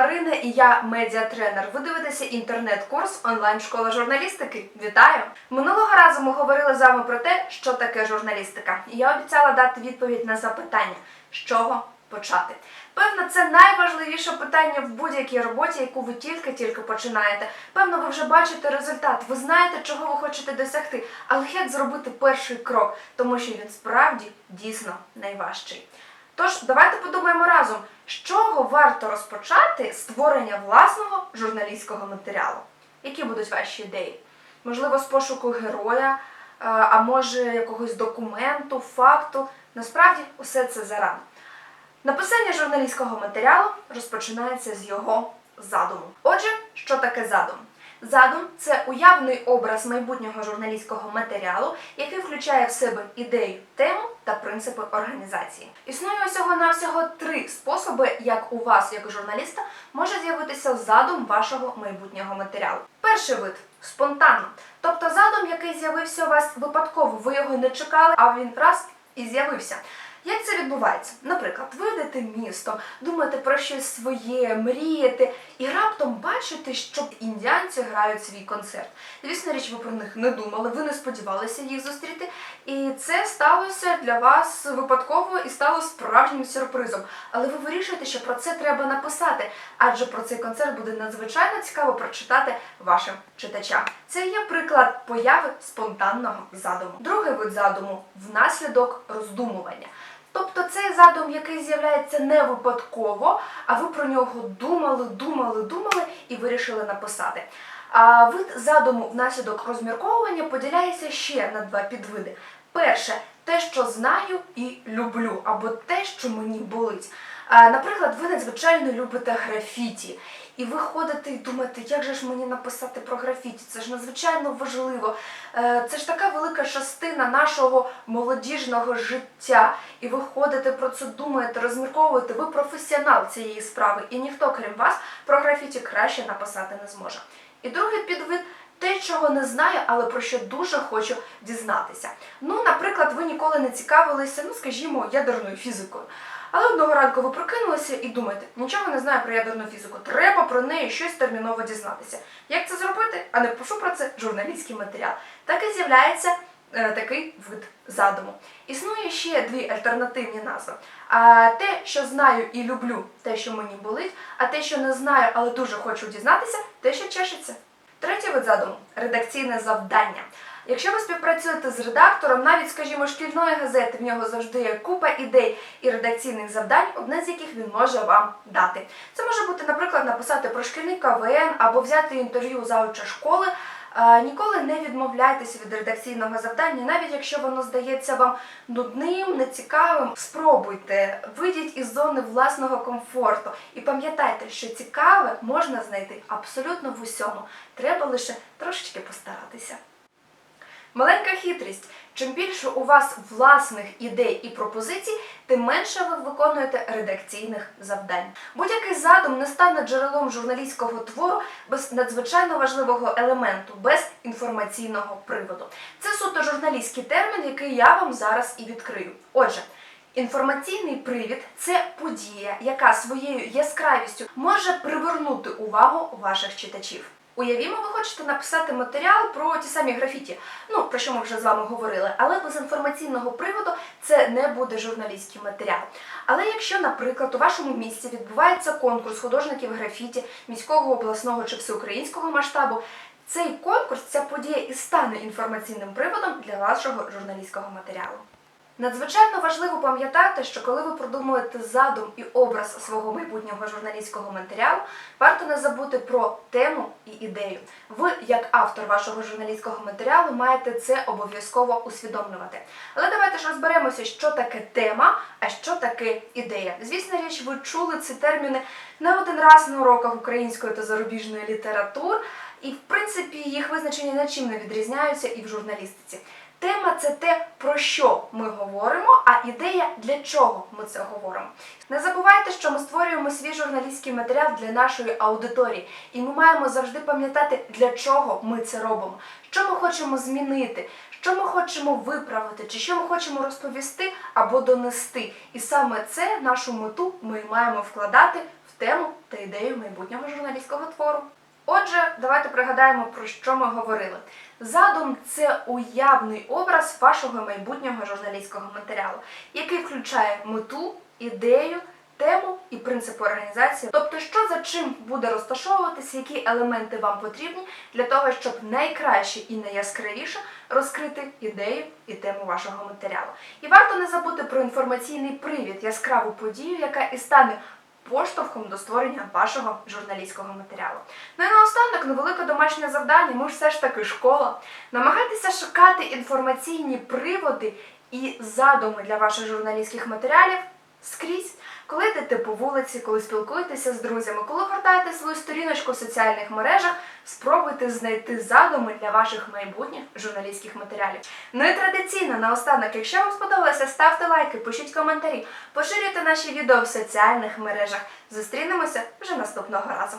Марина і я медіатренер. Ви дивитеся інтернет-курс онлайн-школа журналістики. Вітаю! Минулого разу ми говорили з вами про те, що таке журналістика. І я обіцяла дати відповідь на запитання, з чого почати. Певно, це найважливіше питання в будь-якій роботі, яку ви тільки-тільки починаєте. Певно, ви вже бачите результат, ви знаєте, чого ви хочете досягти, але як зробити перший крок, тому що він справді дійсно найважчий. Тож давайте подумаємо разом, з чого варто розпочати створення власного журналістського матеріалу. Які будуть ваші ідеї? Можливо, з пошуку героя, е, а може якогось документу, факту. Насправді усе це зарано. Написання журналістського матеріалу розпочинається з його задуму. Отже, що таке задум? Задум це уявний образ майбутнього журналістського матеріалу, який включає в себе ідею, тему та принципи організації. Існує усього навсього три способи, як у вас, як журналіста, може з'явитися задум вашого майбутнього матеріалу. Перший вид спонтанно, тобто задум, який з'явився у вас випадково, ви його не чекали, а він раз і з'явився. Як це відбувається? Наприклад, ви йдете містом, думаєте про щось своє, мрієте, і раптом бачите, що індіанці грають свій концерт. Звісно річ, ви про них не думали, ви не сподівалися їх зустріти. І це сталося для вас випадково і стало справжнім сюрпризом. Але ви вирішуєте, що про це треба написати, адже про цей концерт буде надзвичайно цікаво прочитати вашим читачам. Це є приклад появи спонтанного задуму. Другий вид задуму внаслідок роздумування. Тобто цей задум, який з'являється не випадково, а ви про нього думали, думали, думали і вирішили написати. А вид задуму внаслідок розмірковування поділяється ще на два підвиди. Перше те, що знаю і люблю, або те, що мені болить. Наприклад, ви надзвичайно любите графіті, і ви ходите і думаєте, як же ж мені написати про графіті? Це ж надзвичайно важливо. Е, Це ж така велика частина нашого молодіжного життя. І ви ходите про це, думаєте, розмірковуєте. Ви професіонал цієї справи, і ніхто, крім вас, про графіті краще написати не зможе. І другий підвид. Те, чого не знаю, але про що дуже хочу дізнатися. Ну, наприклад, ви ніколи не цікавилися, ну скажімо, ядерною фізикою. Але одного ранку ви прокинулися і думаєте, нічого не знаю про ядерну фізику, треба про неї щось терміново дізнатися. Як це зробити? А не пишу про це журналістський матеріал. Так і з'являється е, такий вид задуму. Існує ще дві альтернативні назви. А те, що знаю і люблю, те, що мені болить, а те, що не знаю, але дуже хочу дізнатися, те, що чешеться. Третій вид задуму редакційне завдання. Якщо ви співпрацюєте з редактором, навіть, скажімо, шкільної газети, в нього завжди є купа ідей і редакційних завдань, одне з яких він може вам дати. Це може бути, наприклад, написати про шкільний КВН або взяти інтерв'ю завуча школи. Ніколи не відмовляйтеся від редакційного завдання, навіть якщо воно здається вам нудним, нецікавим. Спробуйте, вийдіть із зони власного комфорту і пам'ятайте, що цікаве можна знайти абсолютно в усьому. Треба лише трошечки постаратися. Маленька хитрість. Чим більше у вас власних ідей і пропозицій, тим менше ви виконуєте редакційних завдань. Будь-який задум не стане джерелом журналістського твору без надзвичайно важливого елементу, без інформаційного приводу. Це суто журналістський термін, який я вам зараз і відкрию. Отже. Інформаційний привід це подія, яка своєю яскравістю може привернути увагу ваших читачів. Уявімо, ви хочете написати матеріал про ті самі графіті, ну про що ми вже з вами говорили, але без інформаційного приводу це не буде журналістський матеріал. Але якщо, наприклад, у вашому місті відбувається конкурс художників графіті міського, обласного чи всеукраїнського масштабу, цей конкурс, ця подія і стане інформаційним приводом для вашого журналістського матеріалу. Надзвичайно важливо пам'ятати, що коли ви продумуєте задум і образ свого майбутнього журналістського матеріалу, варто не забути про тему і ідею. Ви, як автор вашого журналістського матеріалу, маєте це обов'язково усвідомлювати. Але давайте ж розберемося, що таке тема, а що таке ідея. Звісно річ, ви чули ці терміни не один раз на уроках української та зарубіжної літератур, і в принципі їх визначення нічим не відрізняються і в журналістиці. Тема це те, про що ми говоримо, а ідея для чого ми це говоримо. Не забувайте, що ми створюємо свій журналістський матеріал для нашої аудиторії, і ми маємо завжди пам'ятати, для чого ми це робимо, що ми хочемо змінити, що ми хочемо виправити, чи що ми хочемо розповісти або донести. І саме це нашу мету ми маємо вкладати в тему та ідею майбутнього журналістського твору. Отже, давайте пригадаємо, про що ми говорили. Задум це уявний образ вашого майбутнього журналістського матеріалу, який включає мету, ідею, тему і принципи організації, тобто, що за чим буде розташовуватися, які елементи вам потрібні для того, щоб найкраще і найяскравіше розкрити ідею і тему вашого матеріалу. І варто не забути про інформаційний привід, яскраву подію, яка і стане поштовхом до створення вашого журналістського матеріалу. Ну і наостанок невелике домашнє завдання. Ми ж все ж таки школа. Намагайтеся шукати інформаційні приводи і задуми для ваших журналістських матеріалів скрізь. Коли йдете по вулиці, коли спілкуєтеся з друзями, коли вертаєте свою сторіночку в соціальних мережах, спробуйте знайти задуми для ваших майбутніх журналістських матеріалів. Ну і традиційно, наостанок, якщо вам сподобалося, ставте лайки, пишіть коментарі, поширюйте наші відео в соціальних мережах. Зустрінемося вже наступного разу.